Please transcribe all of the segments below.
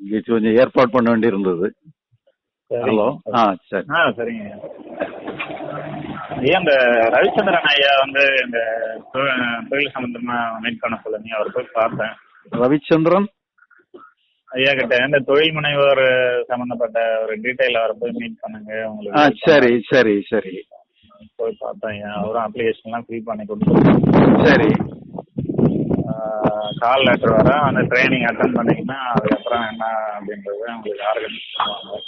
இங்க கொஞ்சம் ஏற்பாடு பண்ண வேண்டி இருந்தது ஹலோ? ஆ சரி. ஆ சரிங்க. ஐயா இந்த ரவிச்சந்திரன் ஐயா வந்து இந்த தொழில் சம்பந்தமா மீட் பண்ண சொல்லுங்க. அவர் போய் பார்த்தேன். ரவிச்சந்திரன்? ஐயா கிட்ட இந்த தொழில் முனைவோர் சம்பந்தப்பட்ட ஒரு டீட்டெயில் அவரை போய் மீட் பண்ணுங்க. ஆ உங்களுக்கு சரி சரி சரி. போய் பார்த்தேன் ஐயா. அவரும் அப்ளிகேஷன்லாம் ஃபில் பண்ணி கொடுத்துருக்காங்க சரி. கால் லெட்டர் வர அந்த ட்ரைனிங் அட்டன் பண்ணீங்கன்னா அதுக்கப்புறம் என்ன அப்படின்றது உங்களுக்கு ஆர்கனைஸ் பண்ணுவாங்க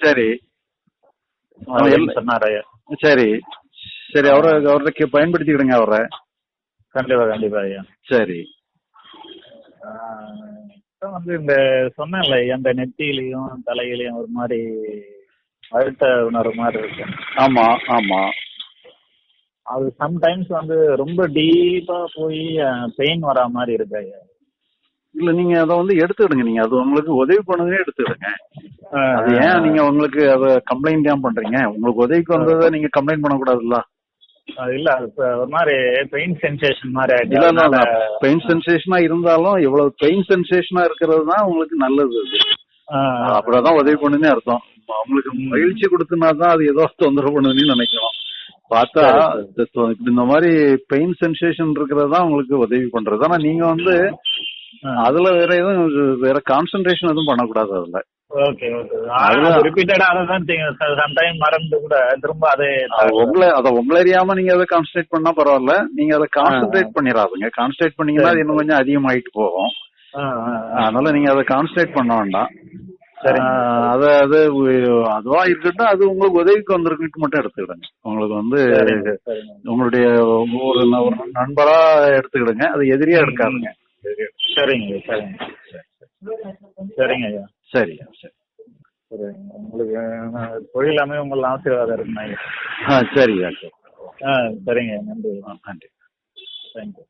சரி. சொன்னார்? சரி. சரி அவரை அவரை பயன்படுத்திக்கிடுங்க அவரை. கண்டிப்பா கண்டிப்பா ஐயா. சரி. வந்து இந்த சொன்னேன்ல அந்த நெத்தியிலையும் தலையிலையும் ஒரு மாதிரி அழுத்த உணர்வு மாதிரி இருக்கு. ஆமா ஆமா. அது சம்டைம்ஸ் வந்து ரொம்ப டீப்பா போய் பெயின் வரா மாதிரி இருக்கு ஐயா. இல்ல நீங்க அதை வந்து எடுத்துக்கிடுங்க. நீங்க அது உங்களுக்கு உதவி பண்ணதே எடுத்துக்கிடுங்க. அது ஏன் நீங்க உங்களுக்கு அதை கம்ப்ளைண்ட் ஏன் பண்றீங்க? உங்களுக்கு உதவிக்கு வந்ததை நீங்க கம்ப்ளைண்ட் பண்ணக்கூடாதுல்ல? அது இல்ல ஒரு மாதிரி பெயின் சென்சேஷன் மாதிரி இல்ல இல்ல பெயின் சென்சேஷனா இருந்தாலும் இவ்வளவு பெயின் சென்சேஷனா இருக்கிறது தான் உங்களுக்கு நல்லது அது. ஆஹ் அப்படிதான் உதவி பண்ணுன்னு அர்த்தம். அவங்களுக்கு மகிழ்ச்சி கொடுத்தனா தான் அது ஏதோ தொந்தரவு பண்ணுதுன்னு நினைக்கிறோம். பார்த்தா இந்த மாதிரி பெயின் சென்சேஷன் இருக்கிறது தான் உங்களுக்கு உதவி பண்றது. ஆனா நீங்க வந்து அதுல வேற எதுவும் வேற கான்சென்ட்ரேஷன் எதுவும் பண்ணக்கூடாது அதுல. ஓகே ஓகே அதுதான். ரிப்பீட்டடா அதை தான் சம்டைம் மறந்து கூட திரும்ப அதே உங்களை அதை உங்களை அறியாம நீங்க அதை கான்சென்ட்ரேட் பண்ணா பரவாயில்ல. நீங்க அதை கான்சென்ட்ரேட் பண்ணிடாதுங்க கான்சென்ட்ரேட் பண்ணீங்கன்னா அது இன்னும் கொஞ்சம் அதிகமாயிட்டு போகும். அதனால நீங்க அதை கான்சென்ட்ரேட் பண்ண வேண்டாம். அது அது அதுவா இருக்கட்டும் அது உங்களுக்கு உதவிக்கு வந்திருக்குன்னு மட்டும் எடுத்துக்கிடுங்க. உங்களுக்கு வந்து உங்களுடைய ஒரு நண்பரா எடுத்துக்கிடுங்க. அது எதிரியா எடுக்காதுங்க. சரிங்க சரிங்க. சரிங்க ஐயா. சரி. சரி சரிங்க உங்களுக்கு தொழில் அமைய உங்கள் ஆசீர்வாதம் இருக்குங்க ஆ சரியா சரி. ஆ சரிங்க நன்றி. நன்றி. தேங்க்யூ